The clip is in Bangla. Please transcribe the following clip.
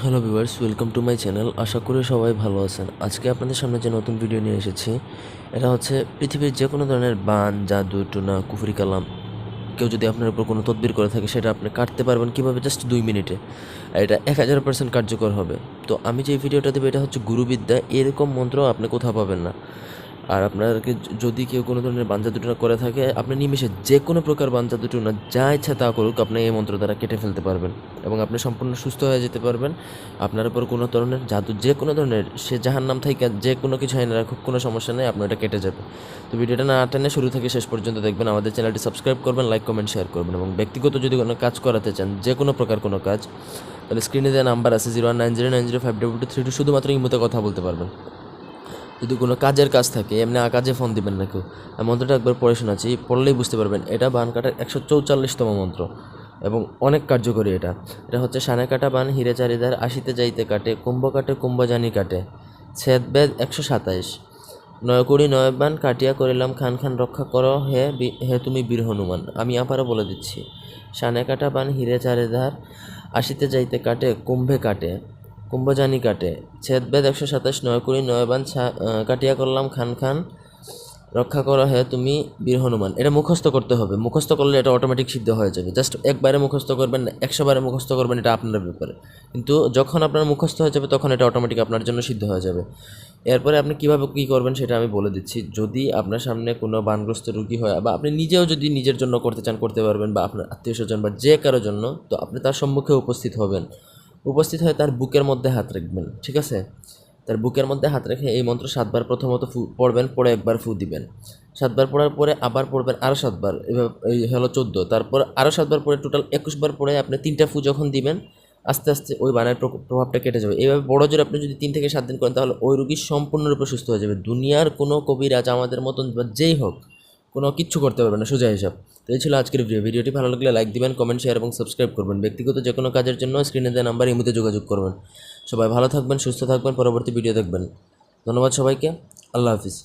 Hello viewers, welcome to my channel. আশা করি সবাই ভালো আছেন। আজকে আপনাদের সামনে যে নতুন ভিডিও নিয়ে এসেছি, এটা হচ্ছে পৃথিবীর যে কোনো ধরনের বান, জাদু, টুনা, কুফরি কালাম, কেউ যদি আপনার উপর কোনো তদবির করে থাকে, সেটা আপনি কাটতে পারবেন কীভাবে? জাস্ট দুই মিনিটে। আর এটা এক হাজার পার্সেন্ট কার্যকর হবে। তো আমি যে ভিডিওটা দেবো, এটা হচ্ছে গুরুবিদ্যা। এরকম মন্ত্র আপনি কোথাও পাবেন না। আর আপনাকে য- যদি কেউ কোনো ধরনের বাঞ্জা দুটুনা করে থাকে, আপনি নিমেষে যে কোনো প্রকার বাঞ্জা দুটুনা যা ইচ্ছা তা করুক, আপনি এই মন্ত্র দ্বারা কেটে ফেলতে পারবেন এবং আপনি সম্পূর্ণ সুস্থ হয়ে যেতে পারবেন। আপনার উপর কোনো ধরনের জাদু যে কোনো ধরনের, সে যাহার নাম থেকে যে কোনো কিছু আইনে রাখুক, কোনো সমস্যা নেই, আপনার এটা কেটে যাবে। তো ভিডিওটা না টেনে শুরু থেকে শেষ পর্যন্ত দেখবেন, আমাদের চ্যানেলটি সাবস্ক্রাইব করবেন, লাইক, কমেন্ট, শেয়ার করবেন এবং ব্যক্তিগত যদি কোনো কাজ করাতে চান যে কোনো প্রকার কোনো কাজ, তাহলে স্ক্রিনে দেওয়া নাম্বার আছে zero one nine zero nine zero five double two three two, শুধুমাত্র ইমোতে কথা বলতে পারবেন। যদি কোনো কাজের কাজ থাকে, এমনি কাজে ফোন দিবেন না কেউ। মন্ত্রটা একবার পড়ে শোনাচ্ছি, পড়লেই বুঝতে পারবেন, এটা বান কাটার একশো চৌচল্লিশতম মন্ত্র এবং অনেক কার্যকরী এটা। এটা হচ্ছে, সানে কাটা বান, হিরে চারিদার আশিতে যাইতে কাটে, কুম্ভ কাটে কুম্ভ জানি কাটে। ছেদ বেদ একশো সাতাইশ। নয় কুড়ি নয় বান, কাটিয়া করিলাম, খান খান রক্ষা করো, হে হে তুমি বীর হনুমান। আমি আবারও বলে দিচ্ছি, সানে কাটা বান, হিরে চারিধার আসিতে যাইতে কাটে, কুম্ভে কাটে। কুম্ভজানি কাটে। ছেদবেদ একশো সাতাশ নয় কুড়ি নয় বান কাটিয়া করলাম খান খান, রক্ষা করা হয় তুমি বীর হনুমান। এটা মুখস্থ করতে হবে। মুখস্থ করলে এটা অটোমেটিক সিদ্ধ হয়ে যাবে। জাস্ট একবারে মুখস্থ করবেন একশো বারে মুখস্থ করবেন, এটা আপনার ব্যাপারে। কিন্তু যখন আপনার মুখস্থ হয়ে যাবে, তখন এটা অটোমেটিক আপনার জন্য সিদ্ধ হয়ে যাবে। এরপরে আপনি কীভাবে কী করবেন সেটা আমি বলে দিচ্ছি। যদি আপনার সামনে কোনো বানগ্রস্ত রুগী হয়, বা আপনি নিজেও যদি নিজের জন্য করতে চান, করতে পারবেন, বা আপনার আত্মীয় স্বজন বা যে কারোর জন্য, তো আপনি তার সম্মুখে উপস্থিত হবেন। উপস্থিত হয়ে তার বুকের মধ্যে হাত রাখবেন, ঠিক আছে? তার বুকের মধ্যে হাত রেখে এই মন্ত্র সাতবার প্রথমত ফু পড়বেন, পরে একবার ফু দিবেন। সাতবার পড়ার পরে আবার পড়বেন আরও সাতবার এই হলো চোদ্দ। তারপর আরও সাতবার পরে টোটাল একুশবার পরে আপনি তিনটা ফু যখন দিবেন, আস্তে আস্তে ওই বানের প্রভাবটা কেটে যাবে। এইভাবে বড় জোর আপনি যদি তিন থেকে সাত দিন করেন, তাহলে ওই রুগী সম্পূর্ণরূপে সুস্থ হয়ে যাবে। দুনিয়ার কোনো কবিরাজ আমাদের মতন বা যেই হোক কোনো কিচ্ছু করতে পারবে না, সোজা হিসাব। তো এই ছিল আজকের ভিডিও ভিডিওটি ভালো লাগলে লাইক দিবেন কমেন্ট শেয়ার এবং সাবস্ক্রাইব করবেন। ব্যক্তিগত যে কোনো কাজের জন্য স্ক্রিনে দেওয়া নাম্বার ইমুতে যোগাযোগ করবেন। সবাই ভালো থাকবেন, সুস্থ থাকবেন, পরবর্তী ভিডিও দেখবেন। ধন্যবাদ সবাইকে। আল্লাহ হাফিজ।